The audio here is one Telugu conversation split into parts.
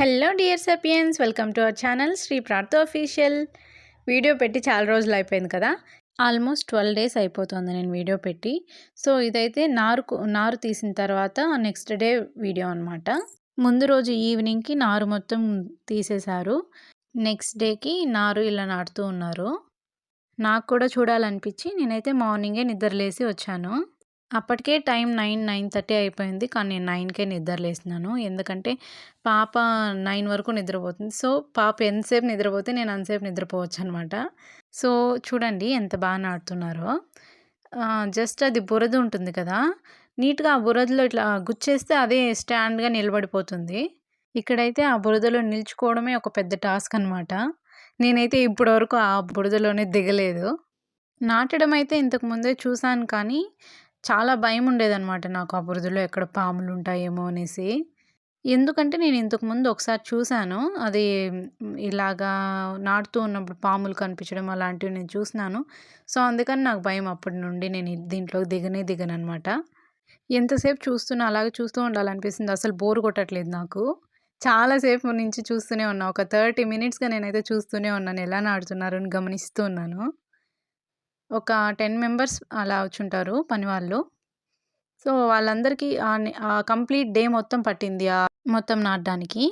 Hello dear sapiens welcome to our channel Shri Prartha official video పెట్టి చాలా రోజులు అయిపోయింది కదా? ఆల్మోస్ట్ ట్వెల్వ్ డేస్ అయిపోతుంది నేను వీడియో పెట్టి. సో ఇదైతే నారుకు నారు తీసిన తర్వాత నెక్స్ట్ డే వీడియో అనమాట ముందు రోజు ఈవినింగ్కి నారు మొత్తం తీసేశారు. నెక్స్ట్ డేకి నారు ఇలా నాటుతూ ఉన్నారు. నాకు కూడా చూడాలనిపించి నేనైతే మార్నింగే నిద్రలేసి వచ్చాను. అప్పటికే టైం నైన్ నైన్ థర్టీ అయిపోయింది. కానీ నేను నైన్కే నిద్రలేసినాను ఎందుకంటే పాప నైన్ వరకు నిద్రపోతుంది. సో పాప ఎంతసేపు నిద్రపోతే నేను అంతసేపు నిద్రపోవచ్చు అనమాట సో చూడండి ఎంత బాగా నాటుతున్నారో జస్ట్ అది బురద ఉంటుంది కదా. నీట్గా ఆ బురదలో ఇట్లా గుచ్చేస్తే అదే స్టాండ్గా నిలబడిపోతుంది. ఇక్కడైతే ఆ బురదలో నిల్చుకోవడమే ఒక పెద్ద టాస్క్ అనమాట. నేనైతే ఇప్పటివరకు ఆ బురదలోనే దిగలేదు. నాటడం అయితే ఇంతకు ముందే చూశాను కానీ చాలా భయం ఉండేదన్నమాట నాకు ఆ బురదలో ఎక్కడ పాములు ఉంటాయేమో అనేసి. ఎందుకంటే నేను ఇంతకు ముందు ఒకసారి చూశాను అది ఇలాగా నాటుతూ ఉన్నప్పుడు పాములు కనిపించడం అలాంటివి నేను చూసినాను. సో అందుకని నాకు భయం అప్పటి నుండి నేను దీంట్లో దిగనే దిగను అనమాట ఎంతసేపు చూస్తున్నా అలాగే చూస్తూ ఉండాలనిపిస్తుంది. అసలు బోర్ కొట్టట్లేదు నాకు. చాలాసేపు నుంచి చూస్తూనే ఉన్నా. ఒక థర్టీ మినిట్స్గా నేనైతే చూస్తూనే ఉన్నాను. ఎలా నాడుతున్నారు అని గమనిస్తూ ఉన్నాను. ఒక టెన్ మెంబర్స్ అలా వచ్చుంటారు పని వాళ్ళు. సో వాళ్ళందరికీ ఆ కంప్లీట్ డే మొత్తం పట్టింది ఆ మొత్తం నాటడానికి.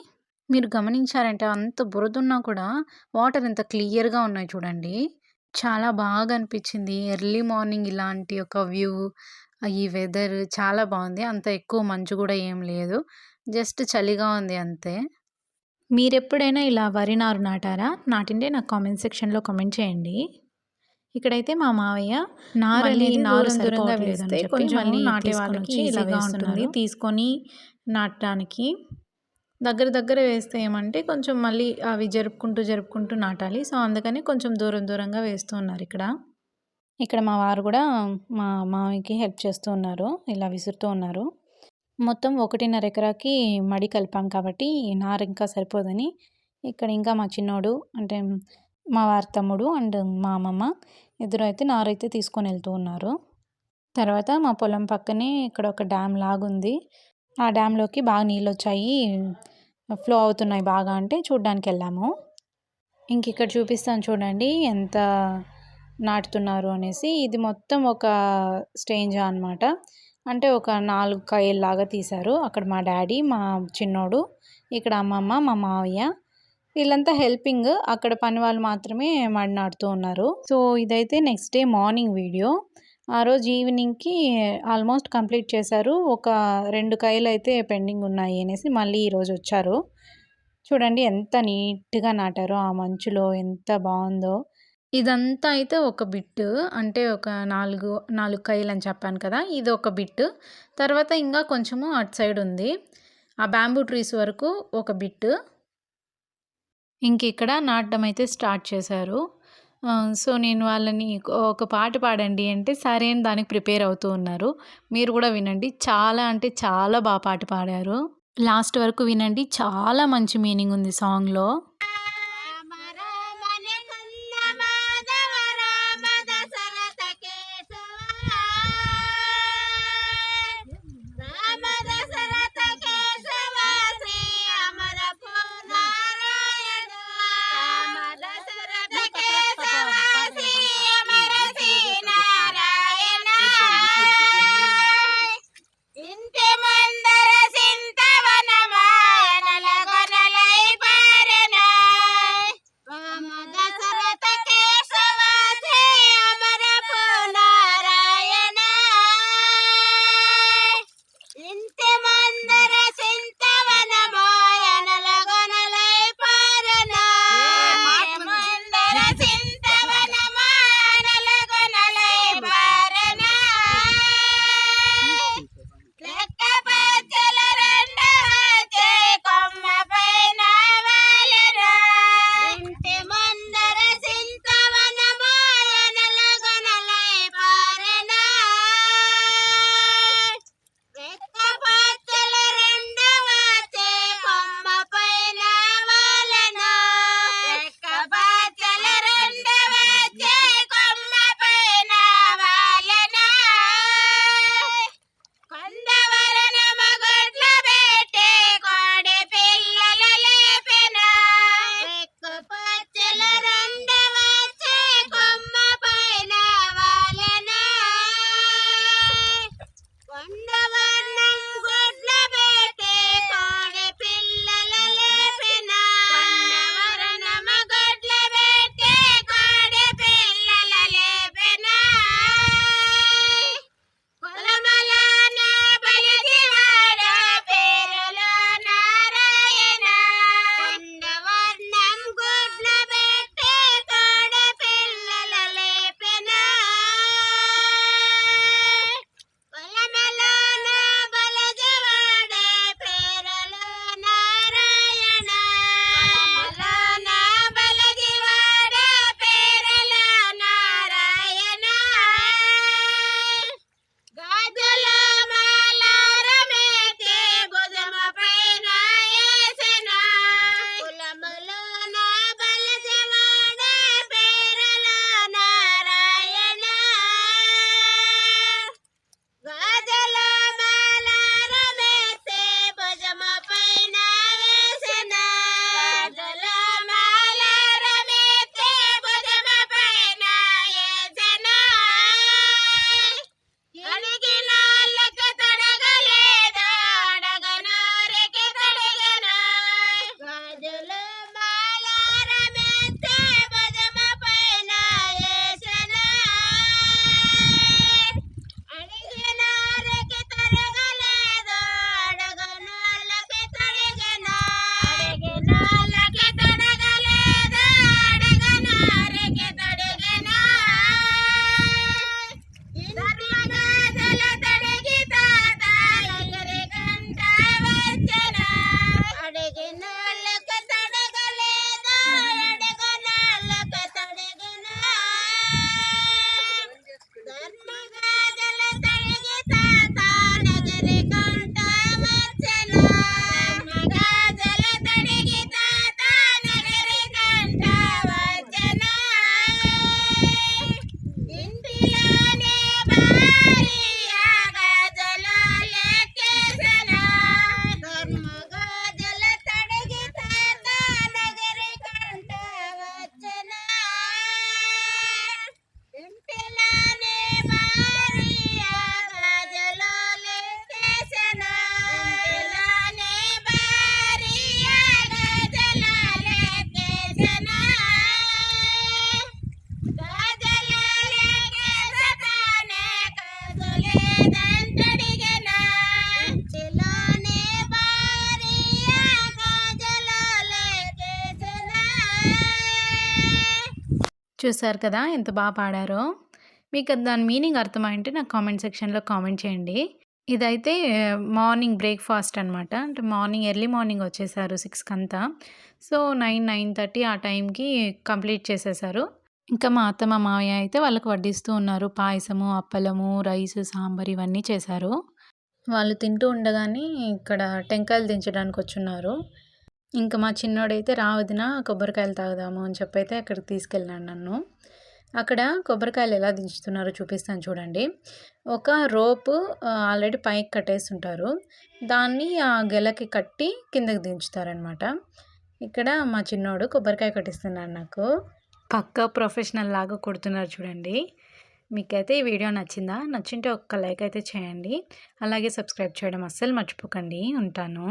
మీరు గమనించారంటే అంత బురదున్నా కూడా వాటర్ ఎంత క్లియర్గా ఉన్నాయి చూడండి. చాలా బాగా అనిపించింది. ఎర్లీ మార్నింగ్ ఇలాంటి ఒక వ్యూ ఈ వెదర్ చాలా బాగుంది. అంత ఎక్కువ మంచు కూడా ఏం లేదు. జస్ట్ చలిగా ఉంది అంతే. మీరు ఎప్పుడైనా ఇలా వరి నారు నాటారా? నాటింటే నాకు కామెంట్ సెక్షన్లో కామెంట్ చేయండి. ఇక్కడైతే మా మావయ్య నారు మళ్ళీ అనేది నారు దూరం దూరంగా వేస్తే కొంచెం నాటే వాళ్ళకి వచ్చి ఇలా ఈజీగా ఉంటుంది. తీసుకొని నాటడానికి దగ్గర దగ్గర వేస్తే ఏమంటే కొంచెం మళ్ళీ అవి జరుపుకుంటూ జరుపుకుంటూ నాటాలి. సో అందుకని కొంచెం దూరం దూరంగా వేస్తూ ఉన్నారు ఇక్కడ. ఇక్కడ మా వారు కూడా మా మామయ్యకి హెల్ప్ చేస్తూ ఉన్నారు. ఇలా విసురుతూ ఉన్నారు. మొత్తం ఒకటిన్నర ఎకరాకి మడి కలిపాం కాబట్టి నారు ఇంకా సరిపోదని ఇక్కడ ఇంకా మా చిన్నోడు అంటే మా వారి తమ్ముడు అండ్ మా అమ్మమ్మ ఇద్దరు అయితే నారు అయితే తీసుకొని వెళ్తూ ఉన్నారు. తర్వాత మా పొలం పక్కనే ఇక్కడ ఒక డ్యామ్ లాగుంది. ఆ డ్యామ్లోకి బాగా నీళ్ళు వచ్చాయి ఫ్లో అవుతున్నాయి బాగా అంటే చూడ్డానికి వెళ్ళాము. ఇంక ఇక్కడ చూపిస్తాను చూడండి ఎంత నాటుతున్నారు అనేసి. ఇది మొత్తం ఒక స్టేంజా అనమాట అంటే ఒక నాలుగు కాయల్లాగా తీశారు. అక్కడ మా డాడీ మా చిన్నోడు ఇక్కడ అమ్మమ్మ మా మావయ్య వీళ్ళంతా హెల్పింగ్ అక్కడ పని వాళ్ళు మాత్రమే మడి నాటుతూ ఉన్నారు. సో ఇదైతే నెక్స్ట్ డే మార్నింగ్ వీడియో. ఆ రోజు ఈవినింగ్కి ఆల్మోస్ట్ కంప్లీట్ చేశారు. ఒక రెండు కాయలు అయితే పెండింగ్ ఉన్నాయి అనేసి మళ్ళీ ఈరోజు వచ్చారు. చూడండి ఎంత నీట్గా నాటారో ఆ మంచులో ఎంత బాగుందో. ఇదంతా అయితే ఒక బిట్ అంటే ఒక నాలుగు నాలుగు కాయలు అని చెప్పాను కదా ఇది ఒక బిట్ తర్వాత ఇంకా కొంచెము అటు సైడ్ ఉంది. ఆ బ్యాంబూ ట్రీస్ వరకు ఒక బిట్ ఇంక ఇక్కడ నాటడం అయితే స్టార్ట్ చేశారు. సో నేను వాళ్ళని ఒక పాట పాడండి అంటే సరే అని దానికి ప్రిపేర్ అవుతూ ఉన్నారు. మీరు కూడా వినండి. చాలా అంటే చాలా బాగా పాట పాడారు. లాస్ట్ వరకు వినండి. చాలా మంచి మీనింగ్ ఉంది సాంగ్లో. చూసారు కదా! ఎంత బాగా పాడారో. మీకు దాని మీనింగ్ అర్థమైంటే నాకు కామెంట్ సెక్షన్లో కామెంట్ చేయండి. ఇదైతే మార్నింగ్ బ్రేక్ఫాస్ట్ అనమాట అంటే మార్నింగ్ ఎర్లీ మార్నింగ్ వచ్చేసారు సిక్స్కి అంతా సో నైన్ నైన్ థర్టీ ఆ టైంకి కంప్లీట్ చేసేసారు. ఇంకా మా అత్తమ్మ మావయ్య అయితే వాళ్ళకి వడ్డిస్తూ ఉన్నారు. పాయసము అప్పలము రైస్ సాంబార్ ఇవన్నీ చేశారు. వాళ్ళు తింటూ ఉండగానే ఇక్కడ టెంకాయలు దించడానికి వచ్చున్నారు. ఇంకా మా చిన్నోడైతే రావదిన కొబ్బరికాయలు తాగుదాము అని చెప్పి అయితే అక్కడికి తీసుకెళ్ళాను నన్ను. అక్కడ కొబ్బరికాయలు ఎలా దించుతున్నారో చూపిస్తాను చూడండి. ఒక రోపు ఆల్రెడీ పైకి కట్టేసి ఉంటారు దాన్ని ఆ గెలకి కట్టి కిందకి దించుతారనమాట ఇక్కడ మా చిన్నోడు కొబ్బరికాయ కొట్టిస్తున్నాడు నాకు. పక్క ప్రొఫెషనల్ లాగా కొడుతున్నారు చూడండి. మీకైతే ఈ వీడియో నచ్చిందా? నచ్చింటే ఒక్క లైక్ అయితే చేయండి. అలాగే సబ్స్క్రైబ్ చేయడం అస్సలు మర్చిపోకండి. ఉంటాను.